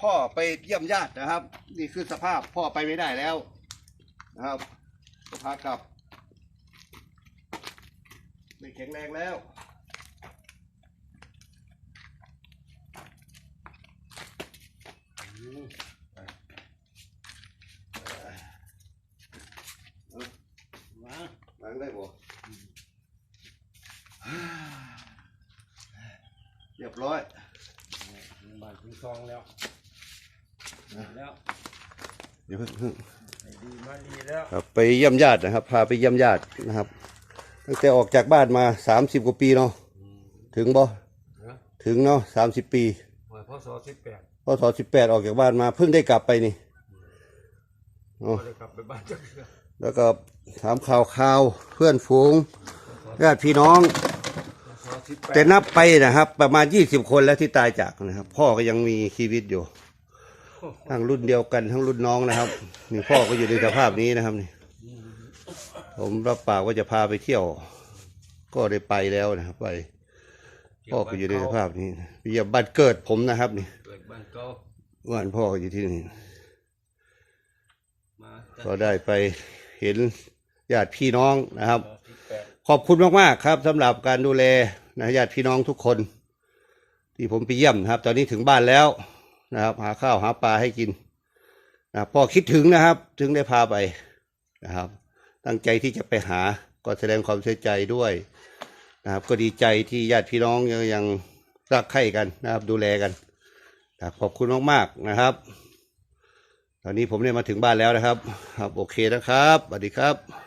พ่อไปเยี่ยมญาตินะครับ นี่คือสภาพพ่อไปไม่ได้แล้วนะครับก็พกลับไม่แข็งแรงแล้วมาล้างได้บ่เรียบร้อย บ้านถึงซองแล้วแล้วเดี๋ยวเพิ่งให้ดีมาดีแล้วครับไปเยี่ยมญาตินะครับ พาไปเยี่ยมญาตินะครับตั้งแต่ออกจากบ้านมาสามสิบกว่าปีเนาะถึงบ่นะถึงเนาะสามสิบปีหวยพศสิบแปดพศสิบแปดออกจากบ้านมาเพิ่งได้กลับไปนี่อ๋อก็เลยกลับไปบ้านจักเทื่อแล้วก็ถามข่าวข่าวเพื่อนฝูงญาติพี่น้องพศสิบ แปแต่ดนับไปนะครับ ประมาณยี่สิบคนแล้วที่ตายจากนะครับ พ่อก็ยังมีชีวิตอยู่ทั้งรุ่นเดียวกันทั้งรุ่นน้องนะครับนี่พ่อก็อยู่ในสภาพนี้นะครับนี่ผมรับปากว่าจะพาไปเที่ยว ก็ได้ไปแล้วนะครับไปพ่อก็อยู่ในสภาพนี้ไปเยี่ยมบ้านเกิดผมนะครับนี่เกิดบ้านเก่าบ้านพ่อก็อยู่ที่นี่มาก็ได้ไปเห็นญาติพี่น้องนะครับพศสิบแปดขอบคุณมาก ๆ ครับสำหรับการดูแล นะญาติพี่น้องทุกคน ที่ผมไปเยี่ยมนะครับ ตอนนี้ถึงบ้านแล้วนะครับ หาข้าวหาปลาให้กินนะพ่อคิดถึงนะครับ ถึงได้พาไปนะครับ ตั้งใจที่จะไปหาก็แสดงความเสียใจด้วยนะครับ ก็ดีใจที่ญาติพี่น้องยังยังรักใคร่กันนะครับ ดูแลกันนะขอบคุณมากๆนะครับ ตอนนี้ผมได้มาถึงบ้านแล้วนะครับ ครับโอเคนะครับสวัสดีครับ